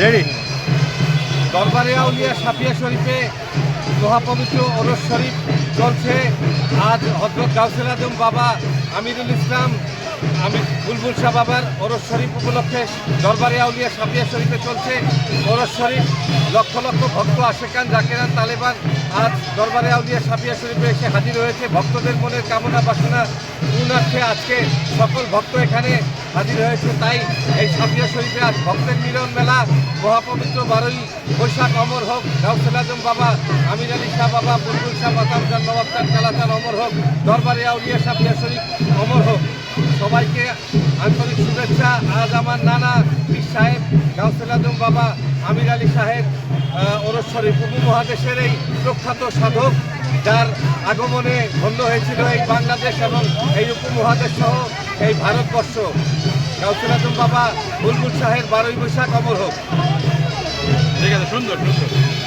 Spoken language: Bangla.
রেডি দরবারে আউলিয়া সাপিয়া শরীফে মহাপবিত্র ওরস শরীফ চলছে। আজ হজরত গাউসুল আজম বাবা আমিরুল ইসলাম আমি বুলবুল শাহ বাবার ওরস শরীফ উপলক্ষে দরবারে আউলিয়া সাফিয়া শরীফে চলছে। ওরস শরীফ লক্ষ লক্ষ ভক্ত আশেকান জাকেরান তালেবান আজ দরবারে আউলিয়া সাফিয়া শরীফে এসে হাজির হয়েছে। ভক্তদের মনের কামনা বাসনা পূর্ণার্থে আজকে সকল ভক্ত এখানে হাজির হয়েছে। তাই এই সাফিয়া শরীফে আজ ভক্তের মিলন মেলা, মহাপবিত্র বারোই, বৈশাখ অমর হোক, গাউসুল আজম বাবা, আমির আলী শাহ বাবা, বুলবুল শাহ মাতামজান নবাব চান কালাচান অমর হোক, দরবারে আউলিয়া সাফিয়া শরীফ অমর হোক। সবাইকে আন্তরিক শুভেচ্ছা। আজ আমার নানা পীর সাহেব, গাউসুল আজম বাবা, আমির আলী সাহেব ওরস শরীফ উপমহাদেশের এই প্রখ্যাত সাধক, যার আগমনে ধন্য হয়েছিল এই বাংলাদেশ এবং এই উপমহাদেশ সহ এই ভারতবর্ষ। গাউসুল আজম বাবা, বুলবুল শাহের বারোই বৈশাখ অমর হোক। ঠিক আছে, সুন্দর সুন্দর।